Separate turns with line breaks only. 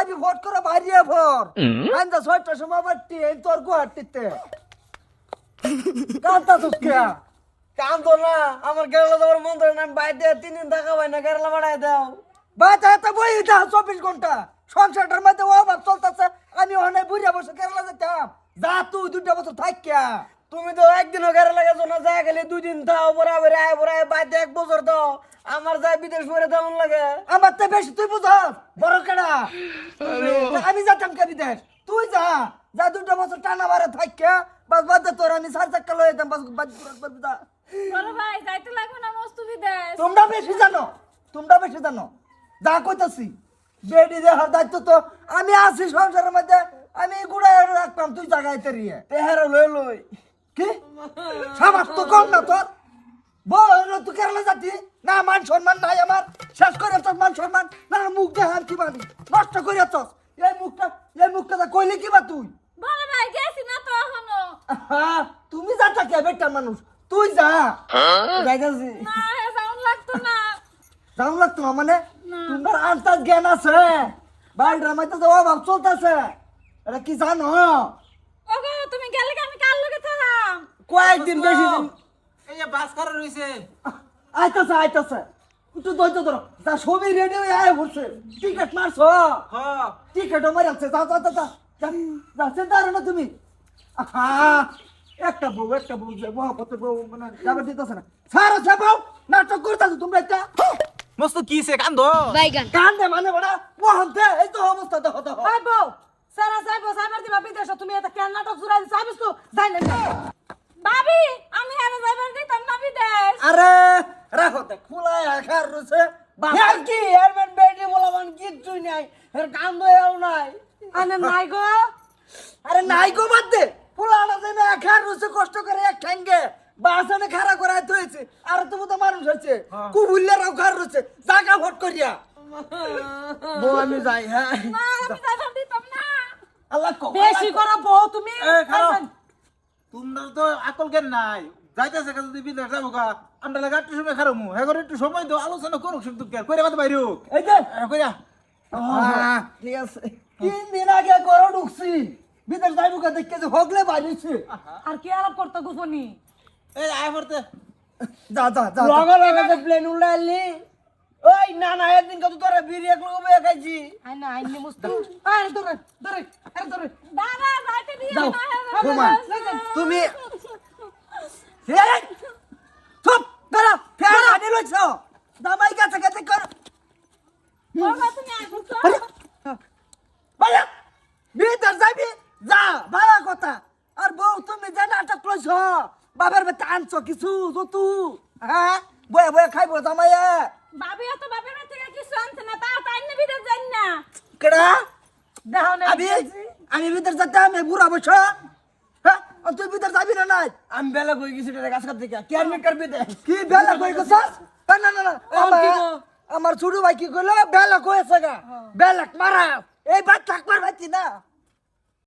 আমি ভোট করে বাইরে ভর আন্দা ছয়টার সময় বাড়তি এই তোর গুয়াহাটিতে। কান্তা তোকে
কান্দো না আমার কেরালা যাওয়ার মন ধরে না আমি বাইরে তিন দিন থাকা হয় না কেরালা বাড়াই দাও।
বাচ্চা এত বই দাও চব্বিশ ঘণ্টা। সংসারটার মধ্যে ও আবার চলতেছে আমি ওখানে বুড়িয়া বসে কেরালা যেতাম। যা তুই দুটা বছর থাকিয়া।
তুমি তো একদিনও কেরালা গেছো না যা গেলে দুই দিন থাও বরাবর আয় বরাবর বাইরে এক বছর দাও। আমার যায় বিদেশ করে তেমন লাগে?
আমার তো বেশি তুই বুঝ বড় কেডা? আমি যেতাম কে বিদেশ? তুই যা যা দুটো বছর টানা বারে থাকিয়া বাস বাদ দে তোর আমি সার চাক্কা লয়ে যেতাম বাস বাদ বাদ যা।
বড় ভাই যাইতে লাগবে না মস্ত বিদেশ?
তোমরা বেশি জানো তোমরা বেশি জানো যা কইতাছি। বেডি দেখার দায়িত্ব তো আমি আছি সংসারের মধ্যে আমি গুড়াই রাখতাম তুই জায়গায় রিয়ে
তেহারা লই লই।
কি? সাবাস তো কম না তোর। বল তুই কেরালা যাতি? না মান সম্মান নাই আমার। শেষ করে তোর মান সম্মান। না মুখ দেখার কি মানি নষ্ট করে তোর এই মুখটা এই মুখটা কইলে কি বা তুই?
বড় ভাই গেছি না তো
এখনও। তুমি যা থাকে বেটা মানুষ। তুই যা।
যাইতাছি
না সাউন্ড লাগতো না।
যাও লাগতো না মানে? তোমার আন্তাজ জ্ঞান আছে। বাড়িটার মধ্যে তো অভাব চলতেছে। এটা কি জানো?
ওগো তুমি গেলে আমি কার লগে থাকাম
কয়েকদিন বেশি দিন
এই যে বাস কারা রয়েছে
আইতাছে আইতাছে একটু ধৈর্য ধরো যা ছবি রেডি হয়ে আয় বসে টিকিট মারছো চিন্তা না তুমি একটা বউ একটা বউ যে মহাপতের বউ মানে যাবার দিতেছে না সারা সে নাটক করতেছো তোমরা একটা
মস্ত কিসে কান্দো
কান্দে মানে বড়া মহান্তে এই তো অবস্থা দেখো
বউ সারা সাইবো সাইবার দিবা বিদেশ তুমি এটা কেন নাটক জুড়াই দিছ আবিস তো যাই না
ভাবি আমি হেরে যাইবার দিতাম না বিদেশ
আরে দেখ খোলায় রয়েছে।
আর কি হেলমেট বেডি বলাবান কিচ্ছুই নাই। এর কান্দো এও নাই।
আনে নাই গো।
আরে নাই গো বাদ দে। পোলাটা যেন রয়েছে কষ্ট করে এক ঠ্যাঙ্গে বাসনে খাড়া করাই হয়েছে। আর তুমি তো মানুষ হয়েছে। কুবুল্লে রাও খার রয়েছে। জাগা ভোট করিয়া।
বউ আমি যাই হ্যাঁ।
আল্লাহ
বেশি করো বউ তুমি।
তোমরা তো আকল জ্ঞান নাই। যাইতেছে কাছে তুই বিদেশ যাব গা। আমরা লাগে একটু সময় খারাপ হ্যাঁ একটু সময় তো আলোচনা করুক শুধু কইরা কথা বাইরে। হোক
এই যে।
কইরা।
ঠিক আছে। তিন দিন আগে করো ঢুকছি। বিদেশ যাইবো কে দেখতে যে হগলে বাইরেছে।
আর কি আলাপ করতে গোপনি?
এই আয় পড়তে।
যা যা যা।
লগে লগে তো প্লেন উড়াইলি। ওই না না একদিন কত তোরা বিড়ি এক লোক বয়ে খাইছি।
আই না আইনি মুস্ত। আরে ধরে ধরে আরে ধরে।
দাদা যাইতে দিও না।
তুমি চুপ! দাঁড়া ফের আনি লইছ! দামাই কাছে কাছে কর! যাবি? যা ভালো কথা। আর বউ তুমি যে নাটক লইছ বাবার বেটা আনছ কিছু যতু হ্যাঁ? বয়ে বয়ে খাইব জামাইয়া।
ভাবি অত বাড়ি থেকে কিছু আনছে না তা তাই না যাই না।
কেডা?
দেখাও না
আমি ভিতর যেতে আমি বুড়া হ্যাঁ আর তুই ভিতর যাবি না নাই
আমি বেলা কই গেছি রে গাছ কাটতে কি আর মেকার বিদে
কি বেলা কই গছস না না না না আমার আমার ছোট ভাই কি কইলো বেলা কইছে গা বেলা মারা এই বাদ থাকবার ভাইতি না